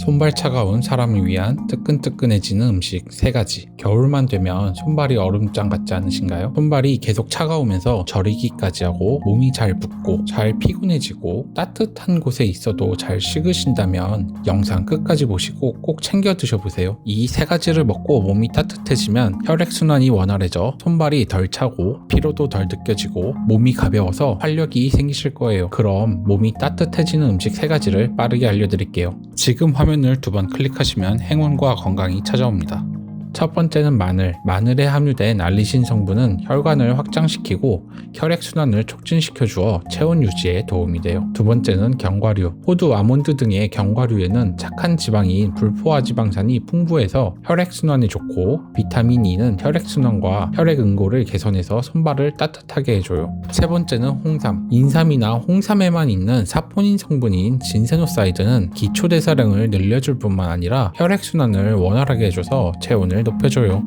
손발 차가운 사람을 위한 뜨끈뜨끈해지는 음식 3가지. 겨울만 되면 손발이 얼음장 같지 않으신가요? 손발이 계속 차가우면서 저리기까지 하고 몸이 잘 붓고 잘 피곤해지고 따뜻한 곳에 있어도 잘 식으신다면 영상 끝까지 보시고 꼭 챙겨 드셔보세요. 이세 가지를 먹고 몸이 따뜻해지면 혈액순환이 원활해져 손발이 덜 차고 피로도 덜 느껴지고 몸이 가벼워서 활력이 생기실 거예요. 그럼 몸이 따뜻해지는 음식 세 가지를 빠르게 알려드릴게요. 지금 화면을 두 번 클릭하시면 행운과 건강이 찾아옵니다. 첫 번째는 마늘. 마늘에 함유된 알리신 성분은 혈관을 확장시키고 혈액순환을 촉진시켜 주어 체온 유지에 도움이 돼요. 두 번째는 견과류. 호두, 아몬드 등의 견과류에는 착한 지방인 불포화 지방산이 풍부해서 혈액순환에 좋고 비타민 E는 혈액순환과 혈액 응고를 개선해서 손발을 따뜻하게 해줘요. 세 번째는 홍삼. 인삼이나 홍삼에만 있는 사포닌 성분인 진세노사이드는 기초 대사량을 늘려줄 뿐만 아니라 혈액순환을 원활하게 해줘서 체온을 높여줘요.